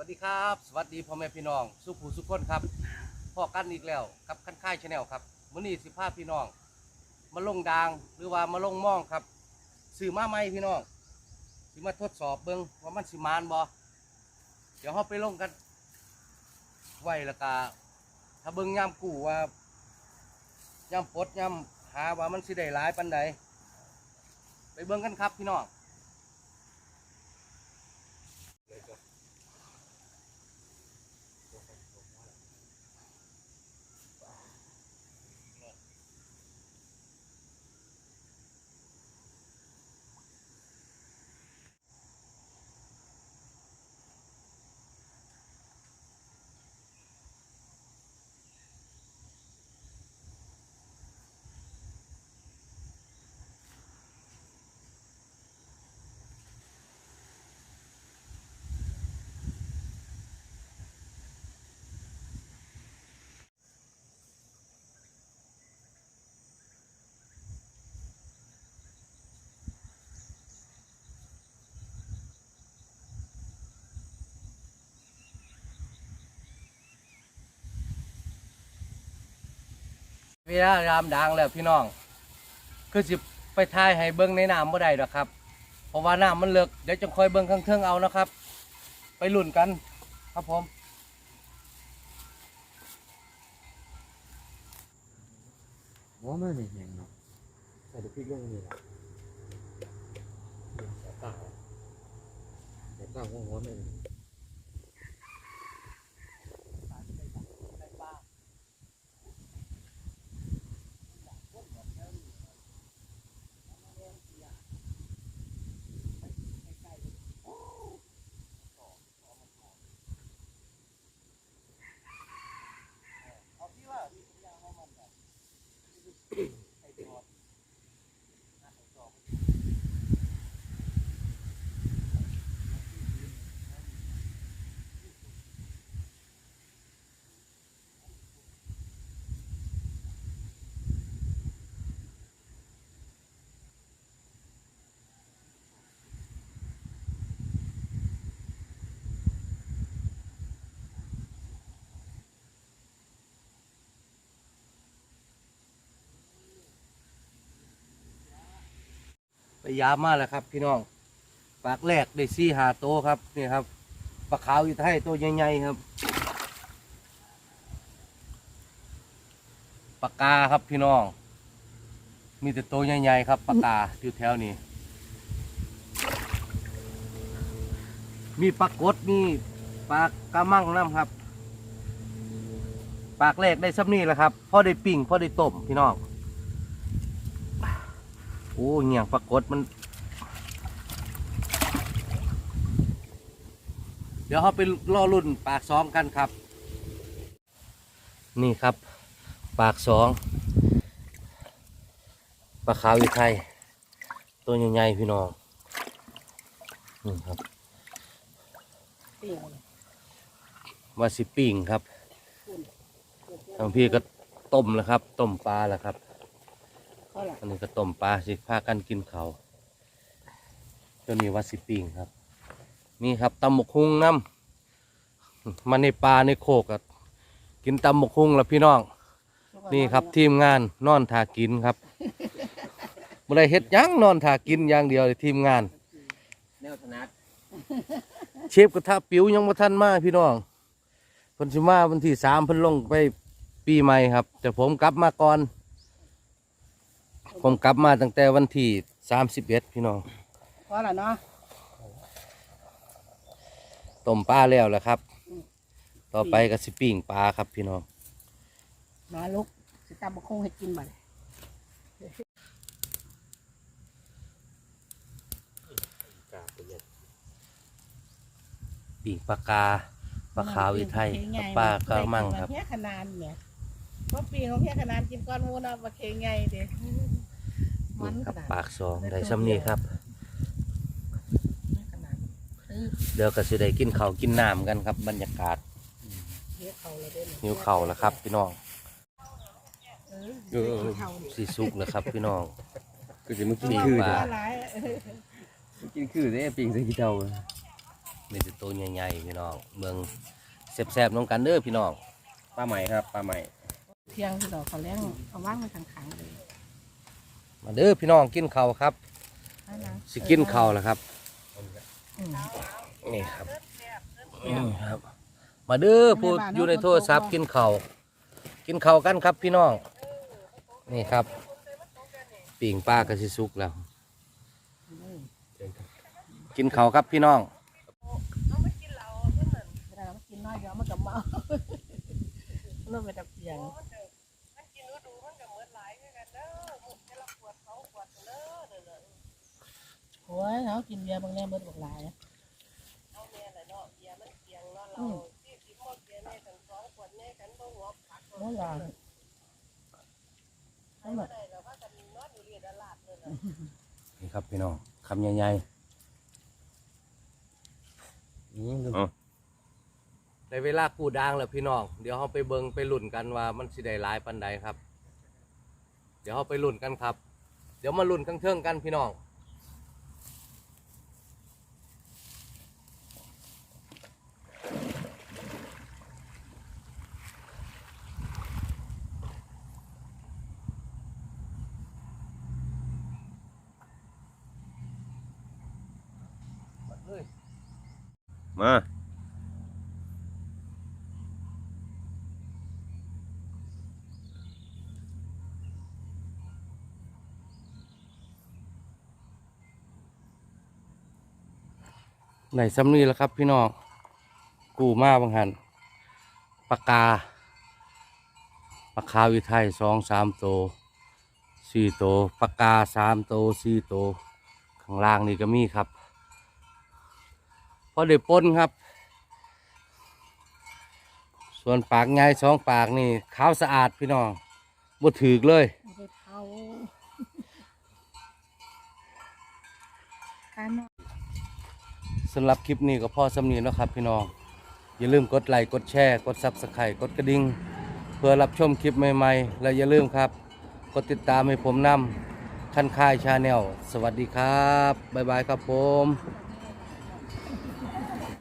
วัสดีครับ สวัสดีพ่อแม่พี่น้อง สุภูสุขคนครับพ่อกันอีกแล้วกับคันค่ายชาแนลครับมื้อนี้สิพาพี่น้อง มาลงดางหรือว่ามาลงม่องครับซื้อมาใหมพี่น้องสิมาทดสอบเบิ่งว่ามันสิมานบ่เดี๋ยวเราไปลงกันไว้ล้วก็ถ้าเบิ่งยามกู้ว่ายามปดยามหาว่ามันสิได้หลายปานใดไปเบิ่งกันครับพี่น้อง เวลารามดังแล้วพี่น้อง คือสิไปทายให้เบิ้งในน้ำบ่ได้ดอกครับ เพราะว่าน้ำมันเลิกเดี๋ยวจะคอยเบิ้งข้างเทิงเอานะครับ ไปลุ่นกันครับผมหัวมันนี่แหงเนาะใส่ลูกพริกลงนี่แหละแต่ตาแต่ตาหัวหัวมัน ยามมาแล้วครับ พี่น้องปากแรกได้ซี่หาโตครับนี่ครับปลาขาวอยู่ไทยตัวใหญ่ๆครับปากกาครับพี่น้อง มีแต่ตัวใหญ่ๆครับปากกาอยู่แถวนี้ มีปลากดมีปลากระมังน้ำครับ ปากแรกได้ซ้ำนี่แหละครับพ่อได้ปิ้งพ่อได้ต้มพี่น้อง โอ้เงี้ยงปรากฏมัน เดี๋ยวเขาไปรอรุ่นปากสองกันครับ นี่ครับ ปากสองปลาขาวอยู่ไทย ตัวใหญ่ๆพี่น้องนี่ครับปิ้งว่าสิปิ้งครับทางพี่ก็ต้มแล้วครับ ต้มปลาแล้วครับ ล่ะอันนี้ก็ต้มปลาสิพากันกินเขาวตัวนี้ว่าสิปิงครับ นี่ครับตำหมกฮุงน้ำมันในปลาในโคกอะกินตำหมกฮุงแล้วพี่น้อง นี่ครับทีมงานนอนทากินครับบ่ได้เฮ็ดหยังนอนทากินอย่างเดียวเลยทีมงานแนวถนัดเชฟกระทะปิวยังบ่ทันมาพี่น้องเพิ่นสิมาวันที่สามเพิ่นลงไปปีใหม่ครับ แต่ผมกลับมาก่อน ผมกลับมาตั้งแต่วันที่สามสิบเอ็ดพี่น้องเพราะล่ะเนาะต้มปลาแล้วแหละครับ ต่อไปก็สิปิ้งปลาครับพี่น้องมาลุกสิตำบักคงให้กินบ่ได้กาเป็นยังปิ้งปลากาปลาขาวอีไทยกับปลากระมังครับเพี้ยขนานเนี่ยเพราะปีของเพี้ยขนานกินก้อนหมูนะปลาเค็งไงเด้ มันนี่ขครับนาดปากสองได้ซ้ำนี้ครับขนาดเออเดี๋ยวก็สิได้กินข้าวกินน้ำกันครับ บรรยากาศเพี้ยเขาแล้วเด้หิวข้าวแล้วครับ พี่น้องเออเพี้ยเขานี่สีสุกแล้วครับ พี่น้องก็จะมากินปิ้งคือปลาหลายกินคือได้ปิงใส่กี่เตานี่คือตัวใหญ่ๆพี่น้องเมืองแซ่บๆน้องกันเด้อพี่น้องปลาใหม่ครับปลาใหม่เที่ยงที่ดอกเขาแรงเอาว่างไว้ข้างๆเลย มาเด้อพี่น้องกินข้าวครับให้นะสิกินข้าวแล้วครับอืมนี่ครับอืมครับ มาเด้อผู้อยู่ในโทรศัพท์กินข้าวกินข้าวกันครับพี่น้อง นี่ครับปิ่งปลากระสิสุกแล้ว กินข้าวครับพี่น้องเวลามันกินน้อยเดี๋ยวมันก็เมาเริ่มไปดับเสียง โอ้ยเขากินเบียร์บางแน่เบิดบอกหลายอืมโอ้ยหลายนั่นแหละนี่ครับพี่น้องคำใหญ่อืมๆในเวลากูดางแล้วพี่น้อง เดี๋ยวเราไปเบิงไปลุ่นกันว่ามันสิได้หลายปันใดครับ เดี๋ยวเราไปลุ่นกันครับ เดี๋ยวมาลุ่นกันเทิงกันพี่น้อง มาไหนซ้ำนี่แล้วครับพี่น้อง กูมาบางหันปากกาปากคาวิไทยสองสามโตวสี่โตวปากกาสามโตวสี่โตวข้างล่างนี่ก็มีครับ อเดี๋ยวปนครับ ส่วนปากไงสองปากนี่ขาวสะอาดพี่น้องบ่ถือกเลยเอาไปเผาการนอนสำหรับคลิปนี้ก็พอสำเนียงแล้วครับพี่น้อง อย่าลืมกดไลค์กดแชร์ กดซับสไครต์กดกระดิ่งเพื่อรับชมคลิปใหม่ๆ และอย่าลืมครับ กดติดตามให้ผมนำคันคายชาแนล สวัสดีครับ บ๊ายบายครับผมเ